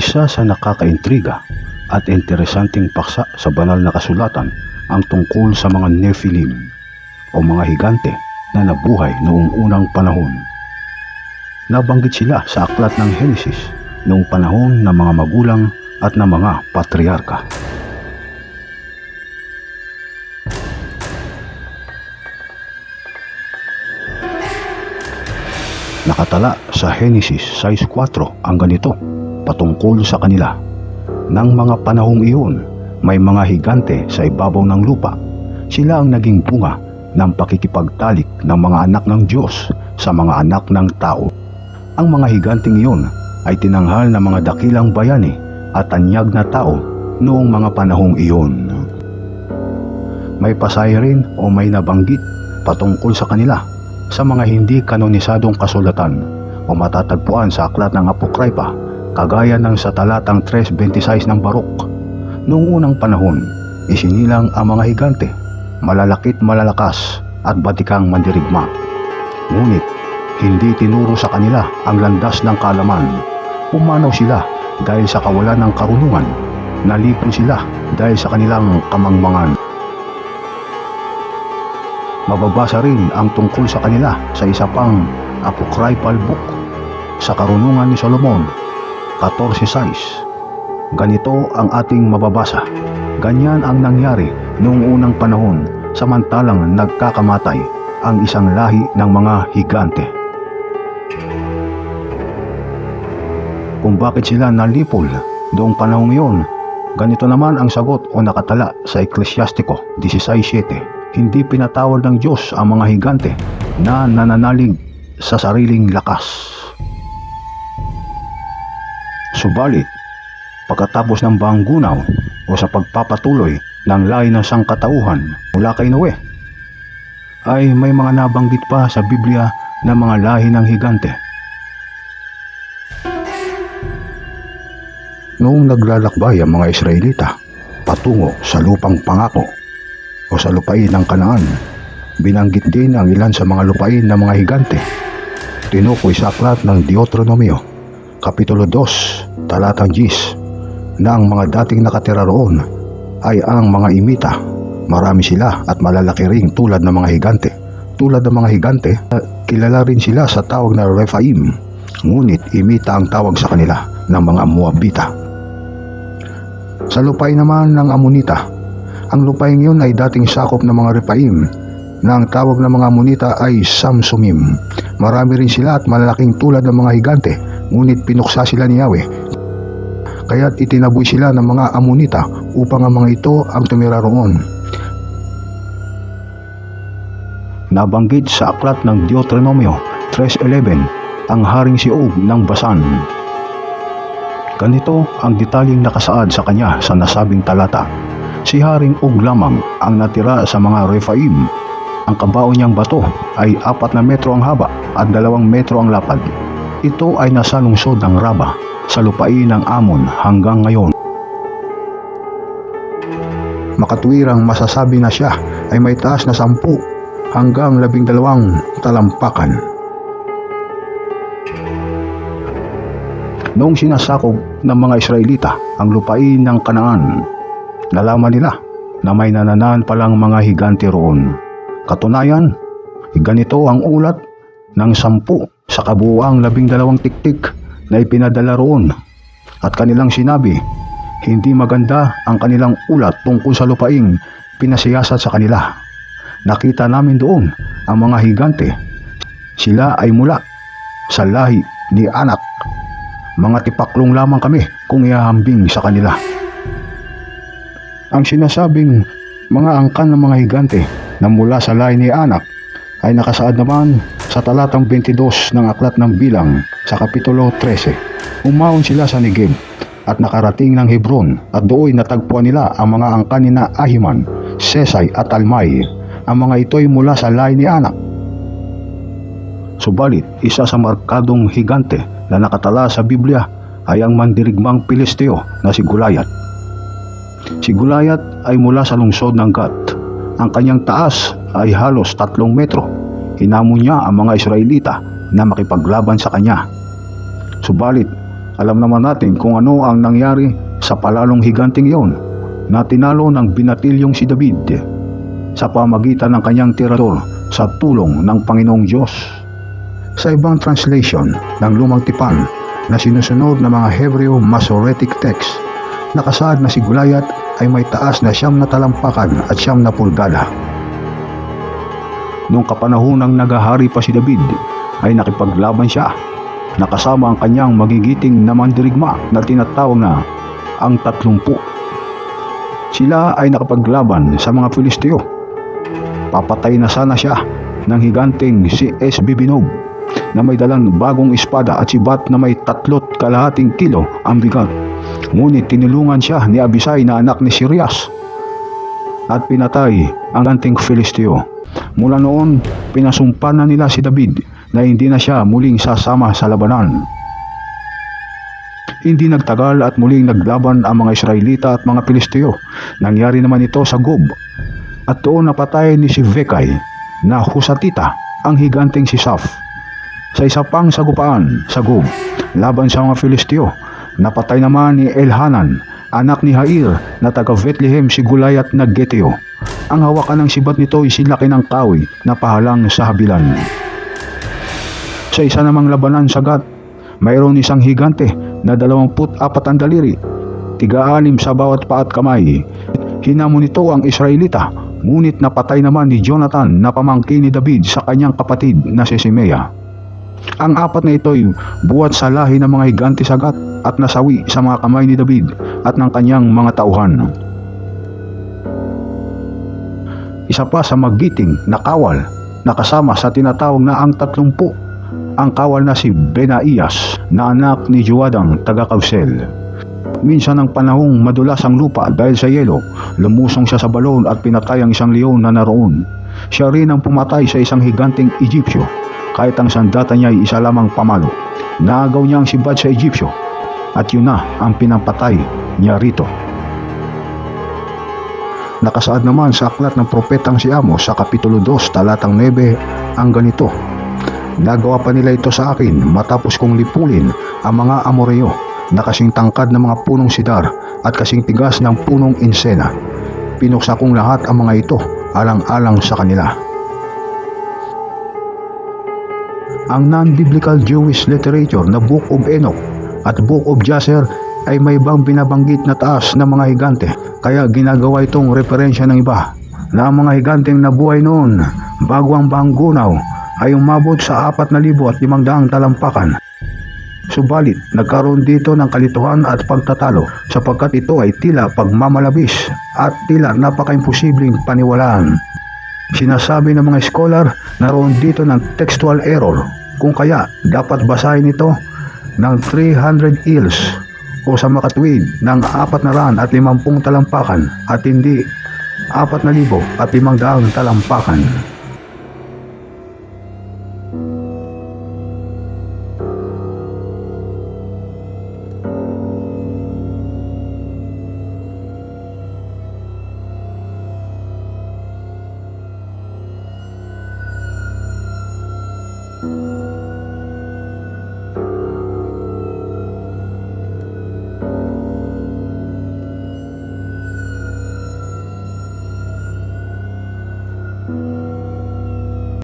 Isa sa nakakaintriga at interesanting paksa sa banal na kasulatan ang tungkol sa mga Nephilim o mga higante na nabuhay noong unang panahon. Nabanggit sila sa aklat ng Henesis noong panahon ng mga magulang at ng mga patriarka. Nakatala sa Henesis 6.4 ang ganito patungkol sa kanila. Nang mga panahong iyon, may mga higante sa ibabaw ng lupa. Sila ang naging bunga ng pakikipagtalik ng mga anak ng Diyos sa mga anak ng tao. Ang mga higanting iyon ay tinanghal ng mga dakilang bayani at tanyag na tao noong mga panahong iyon. May pasay rin o may nabanggit patungkol sa kanila sa mga hindi kanonisadong kasulatan o matatagpuan sa aklat ng Apokrypha kagaya ng sa talatang 3.26 ng Barok. Noong unang panahon, isinilang ang mga higante, malalakit malalakas at batikang mandirigma. Ngunit, hindi tinuro sa kanila ang landas ng kalaman. Pumanaw sila dahil sa kawalan ng karunungan. Nalipon sila dahil sa kanilang kamangmangan. Mababasa rin ang tungkol sa kanila sa isa pang apocryphal book sa karunungan ni Solomon 14.6 Ganito ang ating mababasa. Ganyan ang nangyari noong unang panahon samantalang nagkakamatay ang isang lahi ng mga higante. Kung bakit sila nalipol noong panahong iyon, ganito naman ang sagot o nakatala sa Eklesiastiko 16.7 hindi pinatawad ng Diyos ang mga higante na nananalig sa sariling lakas. Subalit, pagkatapos ng banggunaw o sa pagpapatuloy ng lahi ng sangkatauhan mula kay Noe, ay may mga nabanggit pa sa Biblia na mga lahi ng higante. Noong naglalakbay ang mga Israelita patungo sa lupang pangako o sa lupain ng Kanaan. Binanggit din ang ilan sa mga lupain ng mga higante. Tinukoy sa aklat ng Deuteronomio, Kapitulo 2, talatang 10, na ang mga dating nakatira roon ay ang mga imita. Marami sila at malalaki ring tulad ng mga higante. Tulad ng mga higante, kilala rin sila sa tawag na Rephaim. Ngunit imita ang tawag sa kanila ng mga Moabita. Sa lupain naman ng Amonita, ang lupain yun ay dating sakop ng mga Repaim na ang tawag ng mga Amonita ay Samsumim. Marami rin sila at malalaking tulad ng mga higante, ngunit pinuksa sila ni Yahweh. Kaya't itinaboy sila ng mga Amonita upang ang mga ito ang tumira roon. Nabanggit sa aklat ng Deuteronomio 3.11 ang haring si Og ng Basan. Ganito ang detalyeng nakasaad sa kanya sa nasabing talata si Haring Og lamang ang natira sa mga Rephaim. Ang kabaon niyang bato ay apat na metro ang haba at dalawang metro ang lapad. Ito ay nasa lungsod ng Raba sa lupain ng Amon hanggang ngayon. Makatwirang masasabi na siya ay may taas na sampu hanggang labing dalawang talampakan. Noong sinasakop ng mga Israelita ang lupain ng Kanaan, nalaman nila na may nananan palang mga higante roon. Katunayan, ganito ang ulat ng sampu sa kabuuang labing dalawang tiktik na ipinadala roon. At kanilang sinabi, hindi maganda ang kanilang ulat tungkol sa lupaing pinasiyasat sa kanila. Nakita namin doon ang mga higante. Sila ay mula sa lahi ni anak. Mga tipaklong lamang kami kung ihahambing sa kanila. Ang sinasabing mga angkan ng mga higante na mula sa lahi ni anak ay nakasaad naman sa talatang 22 ng Aklat ng Bilang sa Kapitulo 13. Umahon sila sa Negev at nakarating ng Hebron at doon natagpuan nila ang mga angkan ni Ahiman, Sesay at Almay. Ang mga ito'y mula sa lahi ni anak. Subalit, isa sa markadong higante na nakatala sa Biblia ay ang mandirigmang Pilisteo na si Gulayat. Si Gulayat ay mula sa lungsod ng Gat. Ang kanyang taas ay halos tatlong metro. Hinamon niya ang mga Israelita na makipaglaban sa kanya. Subalit, Alam naman natin kung ano ang nangyari sa palalong higanting iyon na tinalo ng binatilyong si David sa pamagitan ng kanyang tirador sa tulong ng Panginoong Diyos. Sa ibang translation ng Lumang Tipan na sinusunod ng mga Hebreo Masoretic text, nakasaad na si Gulayat ay may taas na siyam na talampakan at siyam na pulgada. Noong kapanahon ng nagahari pa si David, ay nakipaglaban siya. Nakasama ang kanyang magigiting na mandirigma na tinatawag na ang tatlumpu. Sila ay nakapaglaban sa mga Filisteo. Papatay na sana siya ng higanting si S. Bibinog na may dalang bagong espada at sibat na may tatlot kalahating kilo ang bigat. Ngunit tinulungan siya ni Abisay na anak ni Sirias at pinatay ang ganting Filisteo. Mula noon, pinasumpa na nila si David na hindi na siya muling sasama sa labanan. Hindi nagtagal at muling naglaban ang mga Israelita at mga Pilisteo. Nangyari naman ito sa Gob. At doon napatay ni si Vekay na Husatita ang higanting si Saf. Sa isa pang sagupaan sa Gob, laban sa mga Filisteo, napatay naman ni Elhanan, anak ni Hair na taga Bethlehem si Gulayat na Geteo. Ang hawakan ng sibat nito ay silaki ng kawi na pahalang sa habilan. Sa isa namang labanan sa Gat, mayroon isang higante na 24 ang daliri, tiga-anim sa bawat pa at kamay. Hinamon nito ang Israelita, ngunit napatay naman ni Jonathan na pamangkin ni David sa kanyang kapatid na si Simea. Ang apat na ito ay buwat sa lahi ng mga higante sa Gat at nasawi sa mga kamay ni David at ng kanyang mga tauhan. Isa pa sa magiting na kawal na kasama sa tinatawag na ang tatlumpu ang kawal na si Benaias na anak ni Juadang taga Kausel. Minsan ng panahong madulas ang lupa dahil sa yelo, lumusong siya sa balon at pinatay ang isang leon na naroon. Siya rin ang pumatay sa isang higanting Egyptyo, kahit ang sandata niya ay isa lamang pamalo. Naagaw niya ang sibad sa Egyptyo, at yun na ang pinampatay niya rito. Nakasaad naman sa aklat ng propetang si Amos sa Kapitulo 2, talatang 9, ang ganito. Nagawa pa nila ito sa akin matapos kong lipulin ang mga Amoreo na kasing tangkad ng mga punong sidar at kasing tigas ng punong insena. Pinuksa kong lahat ang mga ito alang-alang sa kanila. Ang non-biblical Jewish literature na Book of Enoch at Book of Jasher ay may ibang binabanggit na taas ng mga higante kaya ginagawa itong referensya ng iba na ang mga higanteng nabuhay noon bago ang banggunaw ay umabot sa 4,500 talampakan. Subalit, nagkaroon dito ng kalituhan at pagtatalo sapagkat ito ay tila pagmamalabis at tila napaka-imposibleng paniwalaan. Sinasabi ng mga scholar na roon dito ng textual error kung kaya dapat basahin ito ng 300 eels o sa makatwid ng 400 at 50 talampakan at hindi 4,000 at 500 talampakan.